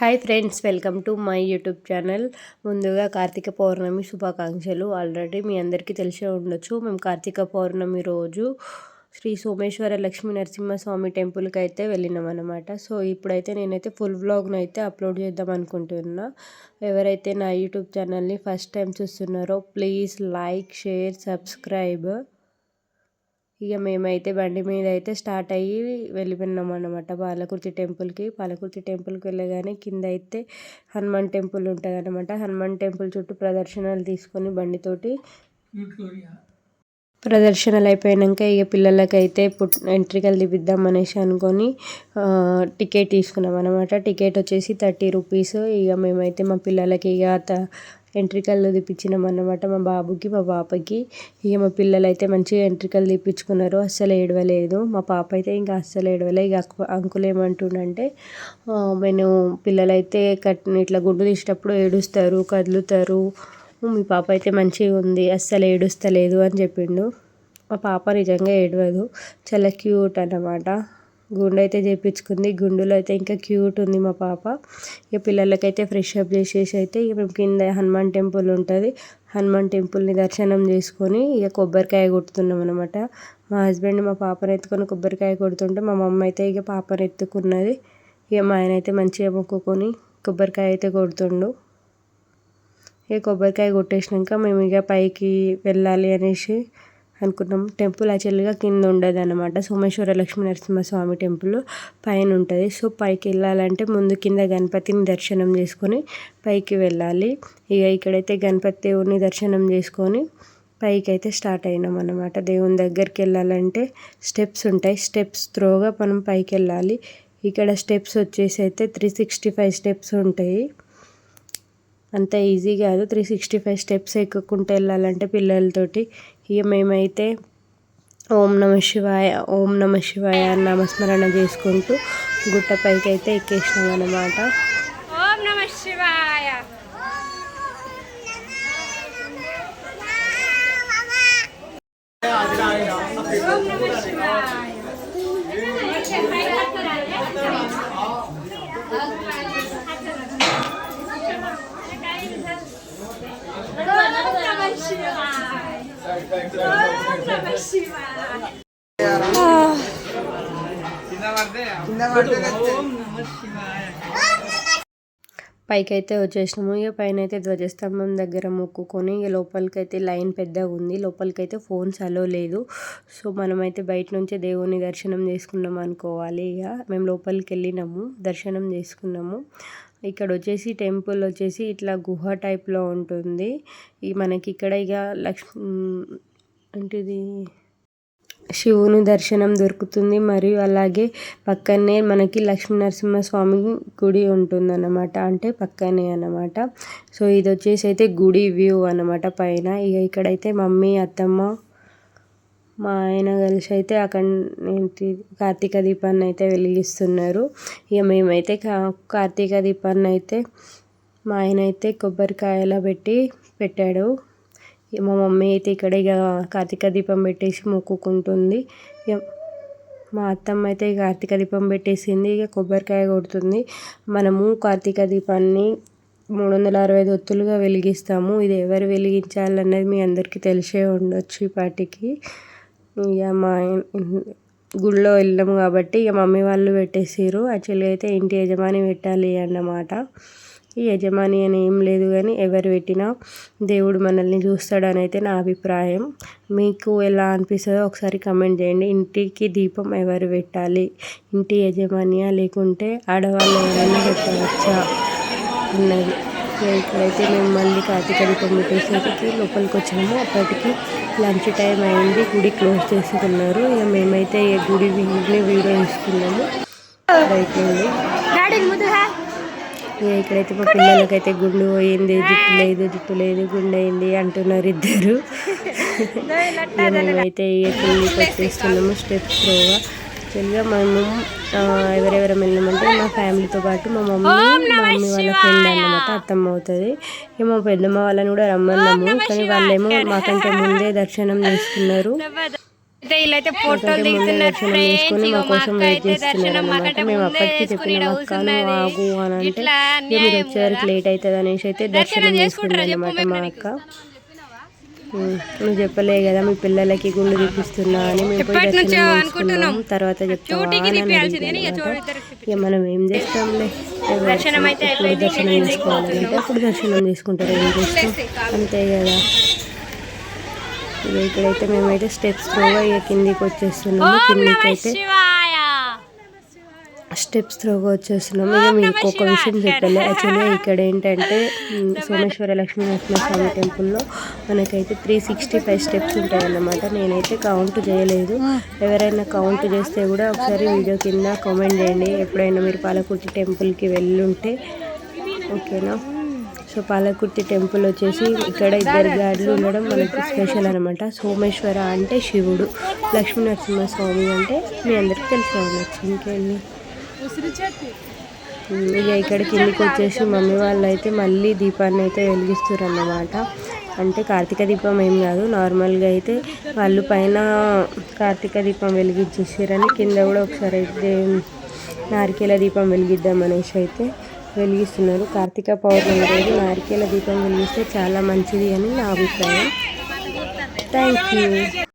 Hi friends welcome to my YouTube channel. ముందుగా కార్తీక పౌర్ణమి శుభాకాంక్షలు. Already మీ అందరికీ తెలిసే ఉండొచ్చు మేము కార్తీక పౌర్ణమి రోజు శ్రీ సోమేశ్వర లక్ష్మీ నరసింహస్వామి టెంపుల్కి అయితే వెళ్ళినాం అనమాట సో ఇప్పుడైతే నేనైతే ఫుల్ వ్లాగ్ను అయితే అప్లోడ్ చేద్దాం అనుకుంటున్నా. ఎవరైతే నా యూట్యూబ్ ఛానల్ని ఫస్ట్ టైం చూస్తున్నారో ప్లీజ్ లైక్ షేర్ సబ్స్క్రైబ్. ఇక మేమైతే బండి మీద అయితే స్టార్ట్ అయ్యి వెళ్ళిపోయినాం అనమాట పాలకుర్తి టెంపుల్కి. పాలకుర్తి టెంపుల్కి వెళ్ళగానే కింద అయితే హనుమాన్ టెంపుల్ ఉంటుంది అనమాట హనుమాన్ టెంపుల్ చుట్టూ ప్రదర్శనలు తీసుకొని బండితోటి ప్రదర్శనలు అయిపోయాక ఇక పిల్లలకైతే పుట్ ఎంట్రికలు తీపిద్దాం అనేసి అనుకొని టికెట్ తీసుకున్నాం అనమాట టికెట్ వచ్చేసి థర్టీ రూపీస్. ఇక మేమైతే మా పిల్లలకి ఇక ఎంట్రికలు తెప్పించినాం అన్నమాట మా బాబుకి మా పాపకి. ఇక మా పిల్లలు అయితే మంచిగా ఎంట్రికలు తీపించుకున్నారు అస్సలు ఏడవలేదు. మా పాప అయితే ఇంకా అస్సలు ఏడవలే. ఇక అంకుల్ ఏమంటుండంటే నేను పిల్లలైతే కట్ ఇట్లా గుడ్డు తీసేటప్పుడు ఏడుస్తారు కదులుతారు. మీ పాప అయితే మంచిగా ఉంది. అస్సలు ఏడుస్తలేదు అని చెప్పిండు. మా పాప నిజంగా ఏడవదు. చాలా క్యూట్ అన్నమాట. గుండు అయితే చేయించుకుంది గుండులో అయితే ఇంకా క్యూట్ ఉంది మా పాప. ఇక పిల్లలకైతే ఫ్రెష్ అప్ చేసేసి అయితే ఇక మేము కింద హనుమాన్ టెంపుల్ ఉంటుంది. హనుమాన్ టెంపుల్ని దర్శనం చేసుకొని ఇక కొబ్బరికాయ కొడుతున్నాం అనమాట మా హస్బెండ్ మా పాపను ఎత్తుకొని కొబ్బరికాయ కొడుతుంటే మా మమ్మ అయితే ఇక పాపను ఎత్తుకున్నది. ఇక మా ఆయన అయితే మంచిగా మొక్కుకొని కొబ్బరికాయ అయితే కొడుతుండు. ఇక కొబ్బరికాయ కొట్టేసినాక మేము ఇక పైకి వెళ్ళాలి అనేసి అనుకున్నాం టెంపుల్ యాక్చువల్గా కింద ఉండదు అనమాట సోమేశ్వర లక్ష్మీ నరసింహస్వామి టెంపుల్ పైన ఉంటుంది. సో పైకి వెళ్ళాలంటే ముందు కింద గణపతిని దర్శనం చేసుకొని పైకి వెళ్ళాలి. ఇక ఇక్కడైతే గణపతి దేవుని దర్శనం చేసుకొని పైకి అయితే స్టార్ట్ అయినాం అనమాట దేవుని దగ్గరికి వెళ్ళాలంటే స్టెప్స్ ఉంటాయి. స్టెప్స్ త్రోగా మనం పైకి వెళ్ళాలి. ఇక్కడ స్టెప్స్ వచ్చేసి అయితే త్రీ సిక్స్టీ ఫైవ్ స్టెప్స్ ఉంటాయి. అంత ఈజీ కాదు. త్రీ సిక్స్టీ ఫైవ్ స్టెప్స్ ఎక్కకుండా వెళ్ళాలంటే పిల్లలతోటి ఇక మేమైతే ఓం నమ శివాయ ఓం నమ శివాయ నామస్మరణ చేసుకుంటూ గుట్టపైకి అయితే ఎక్కేసినాం ఓం నమ శివాయ. ఓం పైకైతే వచ్చేసినాము. ఇక పైన అయితే ధ్వజస్తంభం దగ్గర మొక్కుకొని ఇక లోపలికైతే లైన్ పెద్దగా ఉంది. లోపలికైతే ఫోన్స్ అలో లేదు. సో మనమైతే బయట నుంచే దేవుని దర్శనం చేసుకున్నాం అనుకోవాలి ఇక. మేము లోపలికి వెళ్ళినాము దర్శనం చేసుకున్నాము. ఇక్కడ వచ్చేసి టెంపుల్ వచ్చేసి ఇట్లా గుహ టైప్లో ఉంటుంది. ఈ మనకి ఇక్కడ ఇక లక్ష్మి ఏంటిది? శివుని దర్శనం దొరుకుతుంది. మరియు అలాగే పక్కనే మనకి లక్ష్మీ నరసింహస్వామి గుడి ఉంటుందన్నమాట. అంటే పక్కనే అనమాట సో ఇది వచ్చేసి అయితే గుడి వ్యూ అనమాట పైన. ఇక ఇక్కడైతే మమ్మీ అత్తమ్మ మా ఆయన కలిసి అయితే అక్కడ ఏంటి కార్తీక దీపాన్ని అయితే వెలిగిస్తున్నారు. ఇక మేమైతే కార్తీక దీపాన్ని అయితే మా ఆయన అయితే కొబ్బరికాయలా పెట్టి పెట్టాడు. మా మమ్మీ అయితే ఇక్కడ ఇక కార్తీక దీపం పెట్టేసి మొక్కుకుంటుంది. ఇక మా అత్తమ్మ అయితే కార్తీక దీపం పెట్టేసింది. ఇక కొబ్బరికాయ కొడుతుంది. మనము కార్తీక దీపాన్ని మూడు వందల అరవై ఐదు ఒత్తులుగా వెలిగిస్తాము. ఇది ఎవరు వెలిగించాలన్నది మీ అందరికీ తెలిసే ఉండొచ్చు ఈ పాటికి ఇక మా గుళ్ళో వెళ్ళాము కాబట్టి ఇక మమ్మీ వాళ్ళు పెట్టేసారు యాక్చువల్గా అయితే ఇంటి యజమాని పెట్టాలి అన్నమాట. ఈ యజమాని అని ఏం లేదు కానీ ఎవరు పెట్టినా దేవుడు మనల్ని చూస్తాడని అయితే నా అభిప్రాయం. మీకు ఎలా అనిపిస్తుందో ఒకసారి కమెంట్ చేయండి. ఇంటికి దీపం ఎవరు పెట్టాలి? ఇంటి యజమానియా లేకుంటే ఆడవాళ్ళు ఎవరైనా పెట్టవచ్చా? అన్నది. ఇక్కడైతే మేము మళ్ళీ కార్తీక దీపం పెట్టేసరికి లోపలికి వచ్చాము. అప్పటికి లంచ్ టైం అయింది గుడి క్లోజ్ చేసుకున్నారు ఇక మేమైతే ఈ గుడి వీడియో అయిపోయింది ఇక ఇక్కడైతే మా పిల్లలకైతే గుండు పోయింది జుట్టు లేదు జుట్టు లేదు గుండు అయింది అంటున్నారు ఇద్దరు. మేమైతే ఇక కింది పెట్టేస్తున్నాము స్టెప్స్ త్రోగా యాక్చువల్గా మేము ఎవరెవరు వెళ్ళామంటే మా ఫ్యామిలీతో పాటు మా మమ్మీ మా మమ్మీ వాళ్ళ ఫ్రెండ్ అన్నమాట అత్తమ్మ అవుతుంది ఇక మా పెద్దమ్మ వాళ్ళని కూడా రమ్మన్నాము కానీ వాళ్ళేమో మాకంటే ముందే దర్శనం చేసుకున్నారు. వీళ్ళైతే ఫోటోలు దిగుతున్నారు దర్శనం చేసుకొని మా కోసం వెయిట్ చేస్తున్నారు అనమాట మేము అప్పటికి చెప్పినాం ఈడ అక్క నువ్వు కూర్చున్నది. ఆగు అని అంటే మీరు వచ్చేవరకు. లేట్ అవుతుంది అనేసి అయితే దర్శనం చేసుకుంది అనమాట మా అక్క. నువ్వు చెప్పలే కదా మీ పిల్లలకి గుండు తీపిస్తున్నా అని మేము పోయి తర్వాత ఇక మనం ఏం చేస్తాంలే? దర్శనం చేసుకోవాలంటే అప్పుడు దర్శనం చేసుకుంటారు ఏం చేస్తాం అంతే కదా. ఇక ఇక్కడైతే మేమైతే స్టెప్స్ త్రోగా ఇక కిందికి వచ్చేస్తున్నాము. కిందికి అయితే స్టెప్స్ త్రోగా వచ్చేస్తున్నాము ఇక మీకు ఒక విషయం చెప్పాలి యాక్చువల్గా ఇక్కడ ఏంటంటే సోమేశ్వర లక్ష్మీ నరసింహస్వామి టెంపుల్లో మనకైతే త్రీ సిక్స్టీ ఫైవ్ స్టెప్స్ ఉంటాయి అన్నమాట నేనైతే కౌంట్ చేయలేదు. ఎవరైనా కౌంట్ చేస్తే కూడా ఒకసారి వీడియో కింద కామెంట్ చేయండి. ఎప్పుడైనా మీరు పాలకుర్తి టెంపుల్కి వెళ్ళుంటే ఓకేనా? సో పాలకుర్తి టెంపుల్ వచ్చేసి ఇక్కడ ఇద్దరు గాడ్లు ఉండడం మనకి స్పెషల్ అనమాట సోమేశ్వర అంటే శివుడు. లక్ష్మీ నరసింహస్వామి అంటే మీ అందరికి తెలిసి ఉండొచ్చు ఇంకేంటి? ఇక ఇక్కడ కిందికి వచ్చేసి మమ్మీ వాళ్ళు అయితే మళ్ళీ దీపాన్ని అయితే వెలిగిస్తారు అన్నమాట అంటే కార్తీక దీపం ఏం కాదు నార్మల్గా అయితే వాళ్ళు పైన కార్తీక దీపం వెలిగించేసారని కింద కూడా ఒకసారి అయితే నారికేల దీపం వెలిగిద్దాం అనేసి అయితే వెలిగిస్తున్నారు. కార్తీక పౌర్ణమి రోజు నారికేల దీపం వెలిగిస్తే చాలా మంచిది అని నా అభిప్రాయం. Thank you